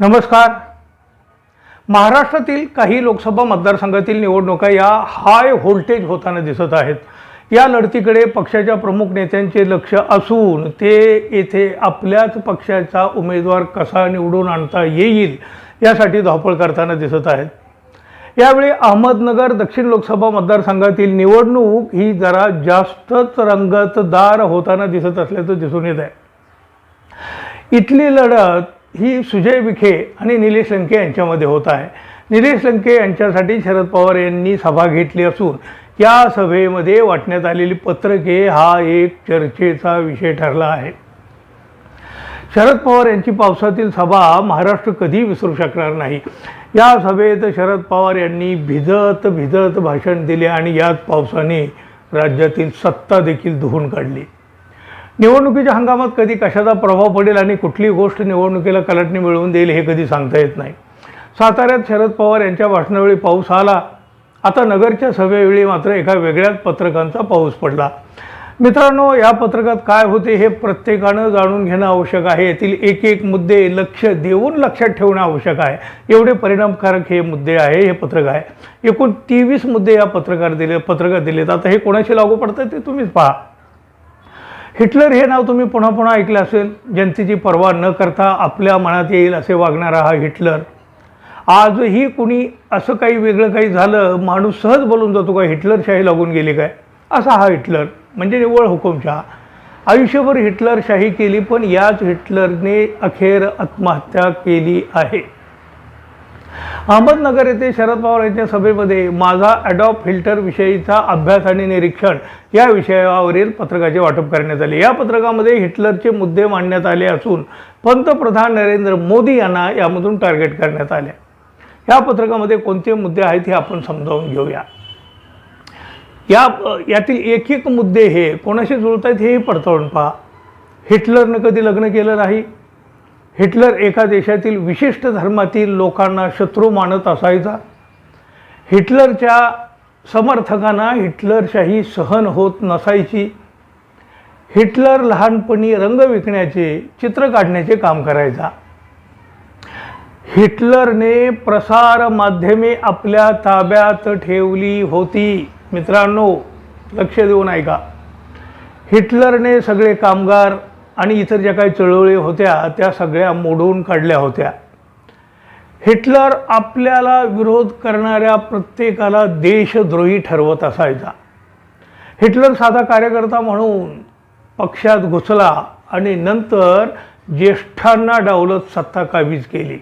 नमस्कार. महाराष्ट्रातील काही लोकसभा मतदारसंघातील निवडणुका या हाय व्होल्टेज होताना दिसत आहेत. या लढतीकडे पक्षाच्या प्रमुख नेत्यांचे लक्ष असून ते येथे आपल्याच पक्षाचा उमेदवार कसा निवडून आणता येईल यासाठी धावपळ करताना दिसत आहेत. यावेळी अहमदनगर दक्षिण लोकसभा मतदारसंघातील निवडणूक ही जरा जास्तच रंगतदार होताना दिसत असल्याचं दिसून येत आहे. इथली लढत ही सुजय विखे आणि निलेश लंके यांच्यामध्ये होत आहे. निलेश लंके यांच्यासाठी शरद पवार यांनी सभा घेतली असून या सभेमध्ये वाटण्यात आलेली पत्रके हा एक चर्चेचा विषय ठरला आहे. शरद पवार यांची पावसातील सभा महाराष्ट्र कधी विसरू शकणार नाही. या सभेत शरद पवार यांनी भिजत भिजत भाषण दिले आणि याच पावसाने राज्यातील सत्ता देखील धुवून काढली. निवडणुकीच्या हंगामात कधी कशाचा प्रभाव पडेल आणि कुठली गोष्ट निवडणुकीला कलाटणी मिळवून देईल हे कधी सांगता येत नाही. साताऱ्यात शरद पवार यांच्या भाषणावेळी पाऊस आला. आता नगरच्या सभेवेळी मात्र एका वेगळ्याच पत्रकांचा पाऊस पडला. मित्रांनो या पत्रकात काय होते हे प्रत्येकानं जाणून घेणं आवश्यक आहे. यातील एक एक मुद्दे लक्ष देऊन लक्षात ठेवणं आवश्यक आहे. एवढे परिणामकारक हे मुद्दे आहे हे पत्रक आहे. एकूण तेवीस मुद्दे या पत्रकार दिले पत्रकात दिलेत. आता हे कोणाशी लागू पडतात ते तुम्हीच पहा. हिटलर हे नाव तुम्ही पुन्हा पुन्हा ऐकलं असेल. जनतेची पर्वा न करता आपल्या मनात येईल असे वागणारा हा हिटलर. आजही कुणी असं काही वेगळं काही झालं माणूस सहज बोलून जातो का हिटलरशाही लागून गेली काय? असा हा हिटलर म्हणजे निव्वळ हुकुमशहा. आयुष्यभर हिटलरशाही केली पण याच हिटलरने अखेर आत्महत्या केली आहे. अहमदनगर येथे शरद पवार यांच्या सभेमध्ये माझा ॲडॉप फिल्टर विषयीचा अभ्यास आणि निरीक्षण या विषयावरील पत्रकाचे वाटप करण्यात आले. या पत्रकामध्ये हिटलरचे मुद्दे मांडण्यात आले असून पंतप्रधान नरेंद्र मोदी यांना यामधून टार्गेट करण्यात आले. या पत्रकामध्ये कोणते मुद्दे आहेत हे आपण समजावून घेऊया. या यातील एक एक मुद्दे हे कोणाशी जुळत आहेत हेही पडताळून पहा. हिटलरनं कधी लग्न केलं नाही? हिटलर एका देशातील विशिष्ट धर्मातील लोकांना शत्रू मानत असायचा. हिटलरच्या समर्थकांना हिटलरशाही सहन होत नसायची. हिटलर लहानपणी रंग विकण्याचे चित्र काढण्याचे काम करायचा. हिटलरने प्रसार माध्यमे आपल्या ताब्यात ठेवली होती. मित्रांनो लक्ष देऊन ऐका. हिटलरने सगळे कामगार आणि इतर ज्या काही चळवळी होत्या त्या सगळ्या मोडून काढल्या होत्या. हिटलर आपल्याला विरोध करणाऱ्या प्रत्येकाला देशद्रोही ठरवत असायचा. हिटलर साधा कार्यकर्ता म्हणून पक्षात घुसला आणि नंतर ज्येष्ठांना डावलत सत्ता काबीज केली.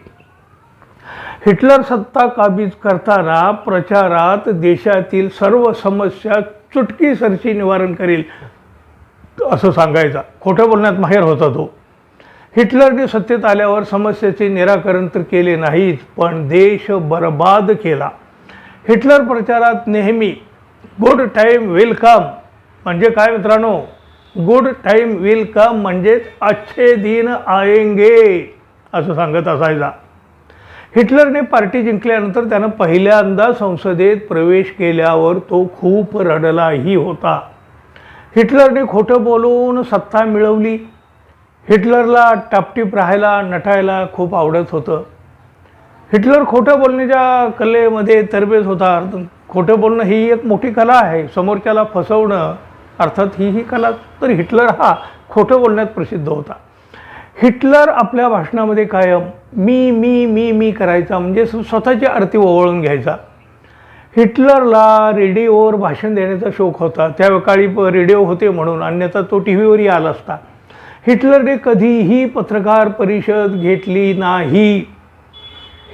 हिटलर सत्ता काबीज करताना प्रचारात देशातील सर्व समस्या चुटकीसरशी निवारण करेल असं सांगायचा. खोटं बोलण्यात माहेर होता तो. हिटलरने सत्तेत आल्यावर समस्येचे निराकरण तर केले नाहीच पण देश बरबाद केला. हिटलर प्रचारात नेहमी गुड टाईम विल कम. म्हणजे काय मित्रांनो? गुड टाईम विल कम म्हणजेच अच्छे दिन आएंगे असं सांगत असायचा. हिटलरने पार्टी जिंकल्यानंतर त्यानं पहिल्यांदा संसदेत प्रवेश केल्यावर तो खूप रडलाही होता. हिटलरने खोटं बोलून सत्ता मिळवली. हिटलरला टापटीप राहायला नटायला खूप आवडत होतं. हिटलर खोटं बोलण्याच्या कलेमध्ये तरबेज होता. खोटं बोलणं ही एक मोठी कला आहे. समोरच्याला फसवणं अर्थात ही ही कला तर हिटलर हा खोटं बोलण्यात प्रसिद्ध होता. हिटलर आपल्या भाषणामध्ये कायम मी मी मी मी करायचा म्हणजे स्वतःची आरती ओवळून घ्यायचा. हिटलरला रेडिओवर भाषण देण्याचा शौक होता. त्या काळी रेडिओ होते म्हणून अन्यथा तो टी व्हीवरही आला असता. हिटलरने कधीही पत्रकार परिषद घेतली नाही.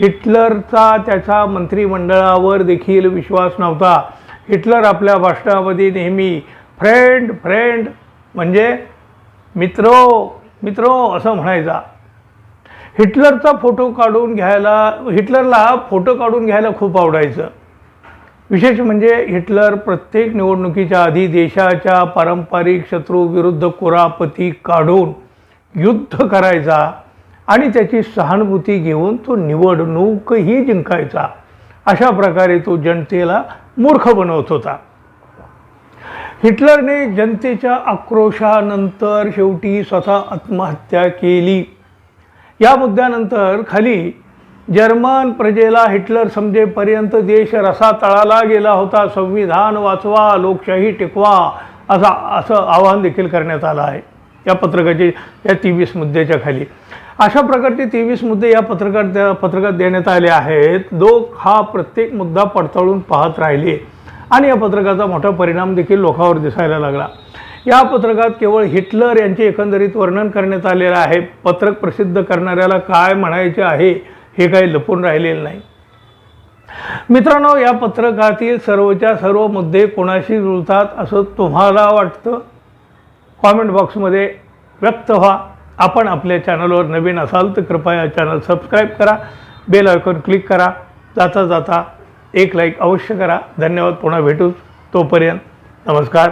हिटलरचा त्याच्या मंत्रिमंडळावर देखील विश्वास नव्हता. हिटलर आपल्या भाषणामध्ये नेहमी फ्रेंड फ्रेंड म्हणजे मित्रो मित्रो असं म्हणायचा. हिटलरचा फोटो काढून घ्यायला हिटलरला फोटो काढून घ्यायला खूप आवडायचं. विशेष म्हणजे हिटलर प्रत्येक निवडणुकीच्या आधी देशाच्या पारंपरिक शत्रूविरुद्ध कुरापती काढून युद्ध करायचा आणि त्याची सहानुभूती घेऊन तो निवडणूकही जिंकायचा. अशा प्रकारे तो जनतेला मूर्ख बनवत होता. हिटलरने जनतेच्या आक्रोशानंतर शेवटी स्वतः आत्महत्या केली. या मुद्द्यानंतर खाली जर्मन प्रजेला हिटलर समजेपर्यंत देश रसा तळाला गेला होता. संविधान वाचवा लोकशाही टिकवा असा असं आवाहन देखील करण्यात आलं आहे. या पत्रकाचे या तेवीस मुद्द्याच्या खाली. अशा प्रकारचे तेवीस मुद्दे या पत्रकात द्या- पत्रकात देण्यात आले आहेत. लोक हा प्रत्येक मुद्दा पडताळून पाहत राहिले. आणि या पत्रकाचा मोठा परिणाम देखील लोकांवर दिसायला लागला. या पत्रकात केवळ हिटलर यांचे एकंदरीत वर्णन करण्यात आलेलं आहे. पत्रक प्रसिद्ध करणाऱ्याला काय म्हणायचे आहे? हे काही लपून राहिलेलं नाही. मित्रांनो या पत्रकातील सर्वच्या सर्व मुद्दे कोणाशी जुळतात असं तुम्हाला वाटतं? कॉमेंट बॉक्समध्ये व्यक्त व्हा. आपण आपल्या चॅनलवर नवीन असाल तर कृपया चॅनल सबस्क्राईब करा. बेल आयकॉन क्लिक करा. जाता जाता एक लाईक अवश्य करा. धन्यवाद. पुन्हा भेटू तोपर्यंत. नमस्कार.